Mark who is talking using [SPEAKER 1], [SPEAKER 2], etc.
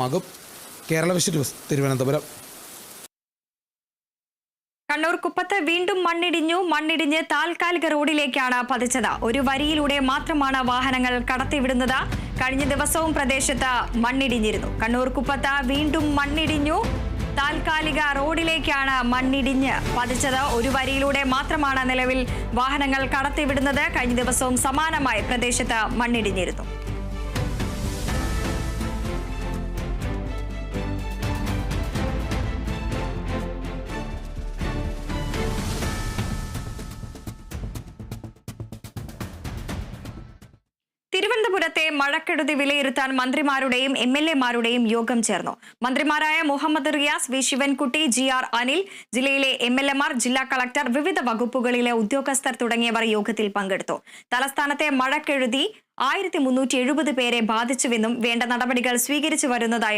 [SPEAKER 1] Makum Kerala vision news Thiruvananthapuram.
[SPEAKER 2] Kannur കുപ്പത്ത് വീണ്ടും മണ്ണിടിഞ്ഞു. മണ്ണിടിഞ്ഞ് താൽക്കാലിക റോഡിലേക്കാണ് പതിച്ചത്. ഒരു വരിയിലൂടെ മാത്രമാണ് വാഹനങ്ങൾ കടത്തിവിടുന്നത്. കഴിഞ്ഞ ദിവസവും പ്രദേശത്ത് മണ്ണിടിഞ്ഞിരുന്നു. കണ്ണൂർ കുപ്പത്ത് വീണ്ടും മണ്ണിടിഞ്ഞു. താൽക്കാലിക റോഡിലേക്കാണ് മണ്ണിടിഞ്ഞ് പതിച്ചത്. ഒരു വരിയിലൂടെ മാത്രമാണ് നിലവിൽ വാഹനങ്ങൾ കടത്തിവിടുന്നത്. കഴിഞ്ഞ ദിവസവും സമാനമായി പ്രദേശത്ത് മണ്ണിടിഞ്ഞിരുന്നു. തിരുവനന്തപുരത്തെ മഴക്കെടുതി വിലയിരുത്താൻ മന്ത്രിമാരുടെയും എം എൽ എമാരുടെയും യോഗം ചേർന്നു. മന്ത്രിമാരായ Muhammad Riyas V. Sivankutty G. R. Anil ജില്ലയിലെ എം എൽ എമാർ ജില്ലാ കളക്ടർ വിവിധ വകുപ്പുകളിലെ ഉദ്യോഗസ്ഥർ തുടങ്ങിയവർ യോഗത്തിൽ പങ്കെടുത്തു. തലസ്ഥാനത്തെ മഴക്കെടുതി ആയിരത്തി മുന്നൂറ്റി എഴുപത് പേരെ ബാധിച്ചുവെന്നും വേണ്ട നടപടികൾ സ്വീകരിച്ചു വരുന്നതായി